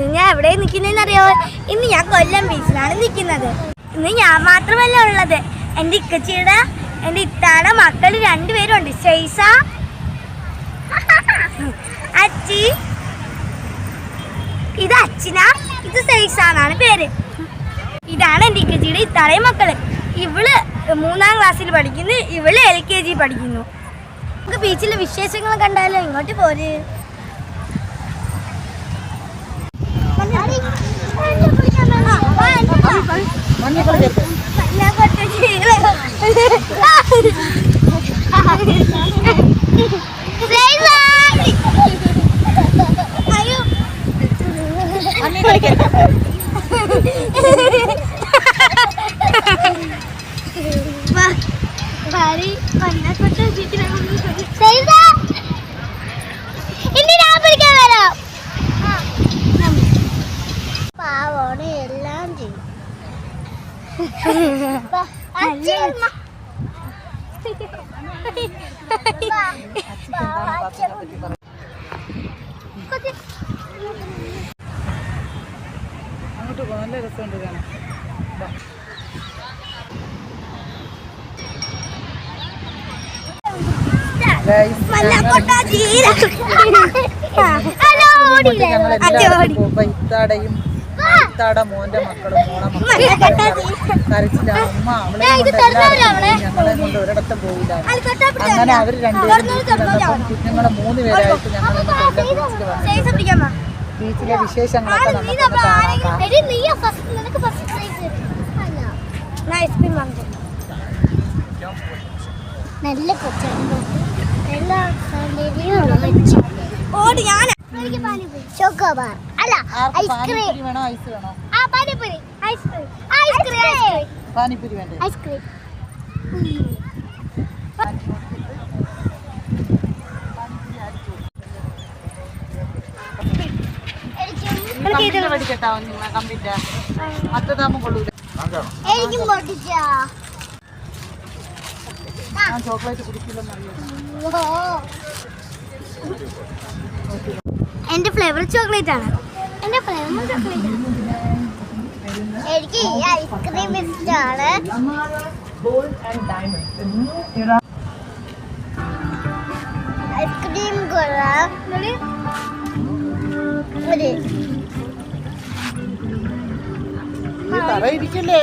ഇന്ന് ഞാൻ എവിടെ നിൽക്കുന്നതെന്ന് അറിയാമോ ഇന്ന് ഞാൻ കൊല്ലം ബീച്ചിലാണ് നിൽക്കുന്നത്. ഇന്ന് ഞാൻ മാത്രമല്ല ഉള്ളത്. എന്റെ ഇക്കച്ചിയുടെ എന്റെ ഇത്താടെ മക്കൾ രണ്ടുപേരുണ്ട്. ശൈസ അച്ചി. ഇത് അച്ഛന ഇത് സൈസ എന്നാണ് പേര്. ഇതാണ് എന്റെ ഇക്കച്ചിയുടെ ഇത്താടെയും മക്കൾ ഇവൾ മൂന്നാം ക്ലാസ്സിൽ പഠിക്കുന്നു. ഇവൾ എൽ കെ ജി പഠിക്കുന്നു. നമുക്ക് ബീച്ചിലെ വിശേഷങ്ങൾ കണ്ടാലോ? ഇങ്ങോട്ട് പോര്? Ini apa kamera? Pak, ini അങ്ങോട്ട് പോകാം നല്ല രസമുണ്ട് കാണാൻ പോകുമ്പോ ഇത്താടയും ഇത്താട മോന്റെ മക്കളും മോളെ മക്കളും. അമ്മ അവളെ ഞങ്ങളെ കൊണ്ട് ഒരിടത്തും പോവില്ല. അങ്ങനെ അവർ രണ്ടുപേരും കുഞ്ഞുങ്ങളെ മൂന്ന് പേരായിട്ട് ഞങ്ങൾ ബീച്ചിലെ വിശേഷങ്ങളൊക്കെ നല്ല കൊച്ചു ഓടി ഞാൻ ചോക്കോബാർ അല്ല ഐസ്ക്രീം. വേണോ? ഐസ് വേണോ? ആ panipuri. Ice cream. Ice cream. Panipuri വേണ്ടേ? Ice cream. മേടിക്കട്ടാ കമ്പിന്റെ. കൊള്ളൂല. എനിക്കും ചോക്ലേറ്റ് കുടിക്കില്ലെന്നറിയാം എന്റെ ഫ്ലേവർ ചോക്ലേറ്റ് ആണ്. എന്റെ ഫ്ലേവർ ചോക്ലേറ്റ് എനിക്ക് ഈ ഐസ്ക്രീം ഇഷ്ടമാണ് ഐസ്ക്രീം കൊള്ളാം. പറയിരിക്കല്ലേ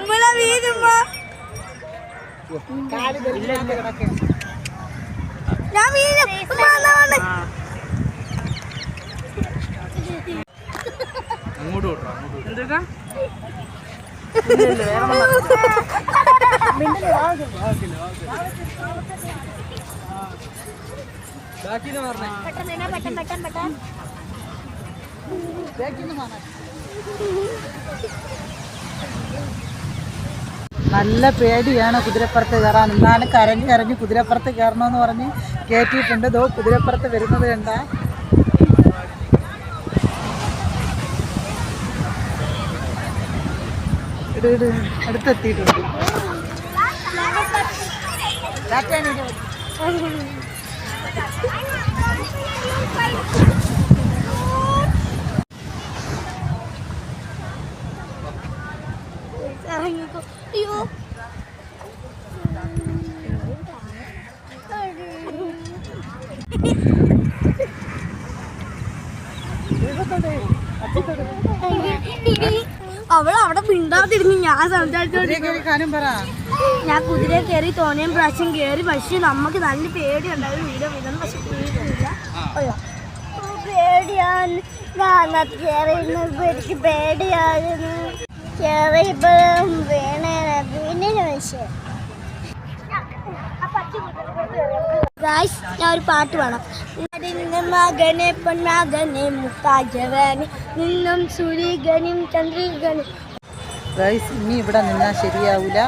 ഉമ്മള വീഴുമ്പോ ഞാൻ വീഴും ഉമ്മ വന്നാ വന്ന്. എന്തൊക്കെ പെട്ടെന്ന് പെട്ടെന്ന്, പെട്ടെന്ന്, പെട്ടെന്ന്. നല്ല പേടിയാണ് കുതിരപ്പുറത്ത് കയറാൻ. എന്നാലും കരഞ്ഞ് കരഞ്ഞ് കുതിരപ്പുറത്ത് കയറണമെന്ന് പറഞ്ഞ് കയറ്റിയിട്ടുണ്ട് ഇതോ കുതിരപ്പുറത്ത് വരുന്നത് കണ്ട. അടുത്തെത്തിയിട്ടുണ്ട്. അയ്യോ. അവൾ അവിടെ മിണ്ടാതിരുന്ന്. ഞാൻ പറ. ഞാൻ കുതിരയെ കയറി തോനെയും പ്രാവശ്യം കേറി പക്ഷെ നമുക്ക് നല്ല പേടിയുണ്ടായിരുന്നു. വീഡിയോ വീടുന്നു പക്ഷെ പേടിയില്ല. പേടിയാണ്. ഞാൻ കയറിയിരുന്നപ്പോ എനിക്ക് പേടിയായിരുന്നു കയറിയപ്പോഴും വീണേ പക്ഷേ ഗായ്സ് ഞാൻ ഒരു പാട്ട് പാടാം. നിന്റെ മകനെ പൊന്നാകനെ മുത്താജവനെ നിന്നും സൂര്യഗനും ചന്ദ്രികനും. ഗൈസ് ഇനി ഇവിടെ നിന്നാൽ ശരിയാവില്ല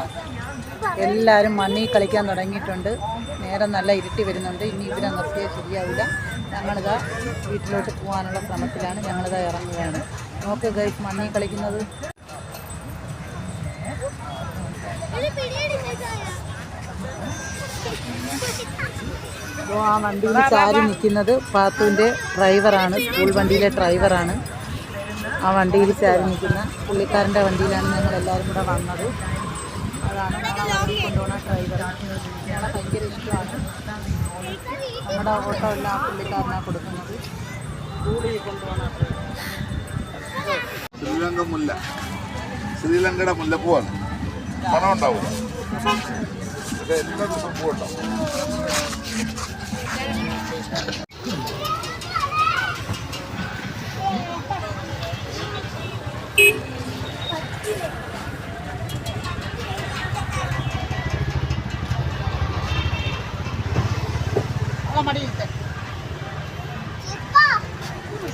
എല്ലാവരും മണ്ണിൽ കളിക്കാൻ തുടങ്ങിയിട്ടുണ്ട്. നേരം നല്ല ഇരുട്ടി വരുന്നുണ്ട്. ഇനി ഇവിടെ നിർത്തിയാൽ ശരിയാവില്ല ഞങ്ങളിതാ വീട്ടിലോട്ട് പോകാനുള്ള ശ്രമത്തിലാണ്. ഞങ്ങളിതാ ഇറങ്ങുകയാണ്. നോക്ക് ഗൈസ് മണ്ണിൽ കളിക്കുന്നത് അപ്പോൾ ആ വണ്ടിയിൽ ചാരി നിൽക്കുന്നത് പാത്തുവിന്റെ ഡ്രൈവറാണ് സ്കൂൾ വണ്ടിയിലെ ഡ്രൈവറാണ്. ആ വണ്ടിയിൽ ചാരി നിൽക്കുന്ന പുള്ളിക്കാരന്റെ വണ്ടിയിലാണ് ഞങ്ങൾ എല്ലാവരും കൂടെ വന്നത്. അതാണ് ഡ്രൈവറാണ്. ഭയങ്കര ഇഷ്ടമാണ്. നമ്മുടെ ഓട്ടോ എല്ലാം ആ പുള്ളിക്കാരനാണ് കൊടുക്കുന്നത്. ശ്രീലങ്ക മുല്ല. ശ്രീലങ്കയുടെ മുല്ലപ്പൂവാണ് മണം ഉണ്ടാവും പക്ഷെ എല്ലാ ദിവസവും പൂവുണ്ടാവും.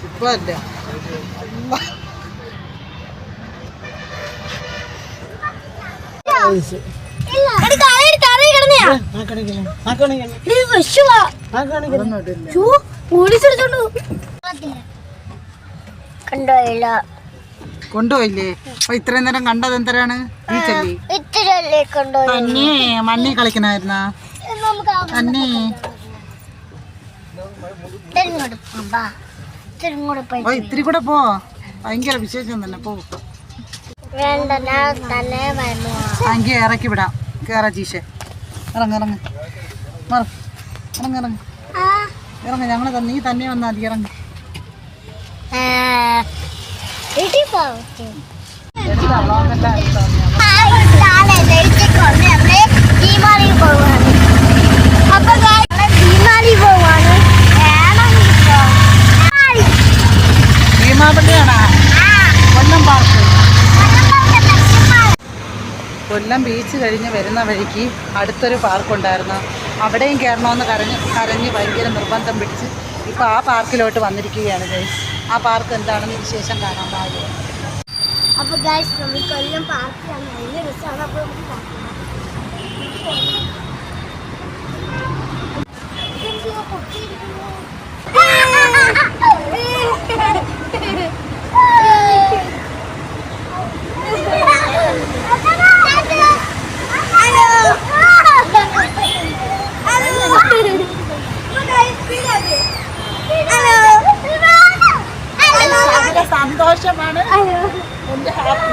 ഇപ്പൊ അല്ല. കൊണ്ടുപോയില്ലേ? അപ്പൊ ഇത്രയും നേരം കണ്ടത് എന്തരാണ്? ബീച്ചല്ലേ തന്നെ മണ്ണി കളിക്കണായിരുന്ന? തന്നെ ഇത്തിരി കൂടെ പോ ഭയങ്കര വിശേഷം തന്നെ. പോ. വേണ്ട ഞാൻ തന്നെ വരുന്നു എങ്കിൽ ഇറക്കി വിടാം. കേറ ജീഷെ. ഇറങ്ങ ഇറങ്ങ. ഇറങ്ങ ഇറങ്ങ. ഇറങ്ങ ഞങ്ങൾ നീ തന്നെ വന്നാൽ മതി ഇറങ്ങ. വീട്ടിൽ പോകാം കൊല്ലം ബീച്ച് കഴിഞ്ഞ് വരുന്ന വഴിക്ക് അടുത്തൊരു പാർക്കുണ്ടായിരുന്നു അവിടെയും കയറണമെന്ന് കരഞ്ഞ് കരഞ്ഞ് ഭയങ്കര നിർബന്ധം പിടിച്ച് ഇപ്പോൾ ആ പാർക്കിലോട്ട് വന്നിരിക്കുകയാണ് ഗൈസ് ആ പാർക്ക് എന്താണെന്ന് വിശേഷം കാണാൻ പാടില്ല? അപ്പോൾ നമ്മൾ കൊല്ലം പാർക്കിലാണ് അപ്പോൾ നമുക്ക് പാർക്കിലാണ്. ഭയങ്കര സന്തോഷമാണ് എന്റെ ഹാപ്പി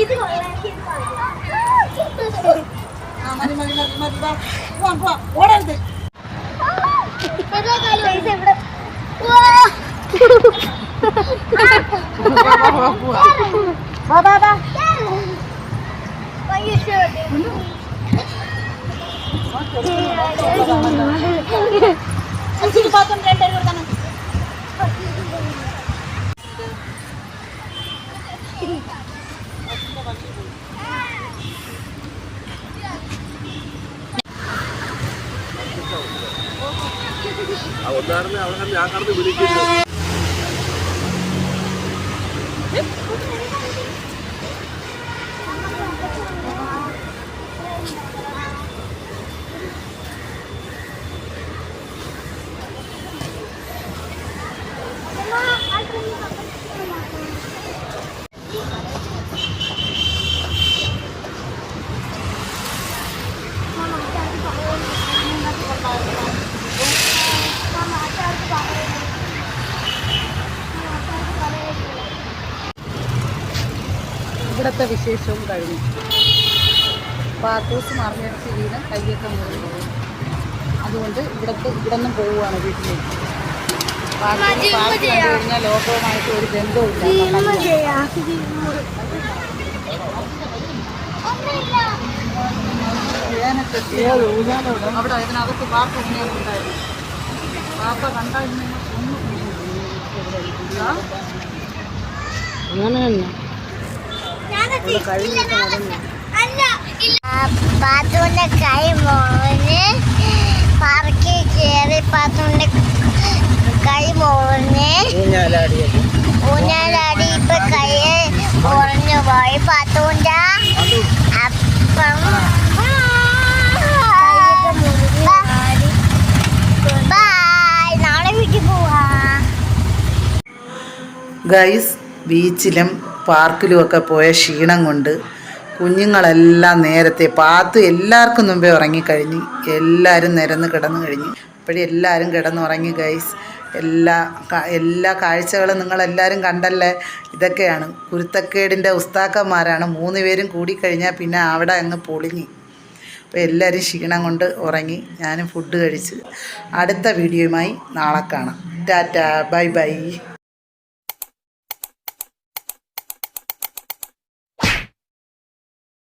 ഇത് മതി മതി മതി മതി. പോവാം പോവാം ഓടരുത് വാ, വാ, വാ, പോവാം. പാത്രം രണ്ടര കൊടുക്കണം ഒന്നാറിന് അവിടെ ഞാൻ കടന്ന് വിളിക്കുന്നു. ഇവിടുത്തെ വിശേഷവും കഴിഞ്ഞു പാത്തൂസ് മറിഞ്ഞടിച്ച് ചെയ്യുന്ന കയ്യൊക്കെ മുറിഞ്ഞു അതുകൊണ്ട് ഇവിടത്തെ ഇവിടെ നിന്നും പോവുകയാണ് വീട്ടിലേക്ക് കണ്ടു കഴിഞ്ഞാൽ ലോകവുമായിട്ട് ഒരു ബന്ധമില്ല അവിടെ പാർക്ക് ഉണ്ടായിരുന്നു പാപ്പ കണ്ടാൽ ഒന്നും പാത്തുവിന്റെ കൈ മോന് പാർക്കിൽ കയറി പാത്തുവിന്റെ കൈ മോന് ഊഞ്ഞാലാടി ഇപ്പൊ കൈ ഉറഞ്ഞു പോയി പാത്തുവിന്റെ അപ്പം. ബൈ നാളെ വീട്ടിൽ പോവാ. ഗൈസ് ബീച്ചിലും പാർക്കിലും ഒക്കെ പോയ ക്ഷീണം കൊണ്ട് കുഞ്ഞുങ്ങളെല്ലാം നേരത്തെ പാത്ത് എല്ലാവർക്കും മുമ്പേ ഉറങ്ങിക്കഴിഞ്ഞ് എല്ലാവരും നിരന്ന് കിടന്നു കഴിഞ്ഞ്. ഇപ്പോഴും എല്ലാവരും കിടന്നുറങ്ങി ഗൈസ് എല്ലാ എല്ലാ കാഴ്ചകളും നിങ്ങളെല്ലാവരും കണ്ടല്ലേ? ഇതൊക്കെയാണ്. കുരുത്തക്കേടിന്റെ ഉസ്താക്കന്മാരാണ്. മൂന്ന് പേരും കൂടിക്കഴിഞ്ഞാൽ പിന്നെ അവിടെ അങ്ങ് പൊളിഞ്ഞ്. അപ്പോൾ എല്ലാവരും ക്ഷീണം കൊണ്ട് ഉറങ്ങി. ഞാനും ഫുഡ് കഴിച്ച്. അടുത്ത വീഡിയോയുമായി നാളെ കാണാം. ടാറ്റ. Bye bye.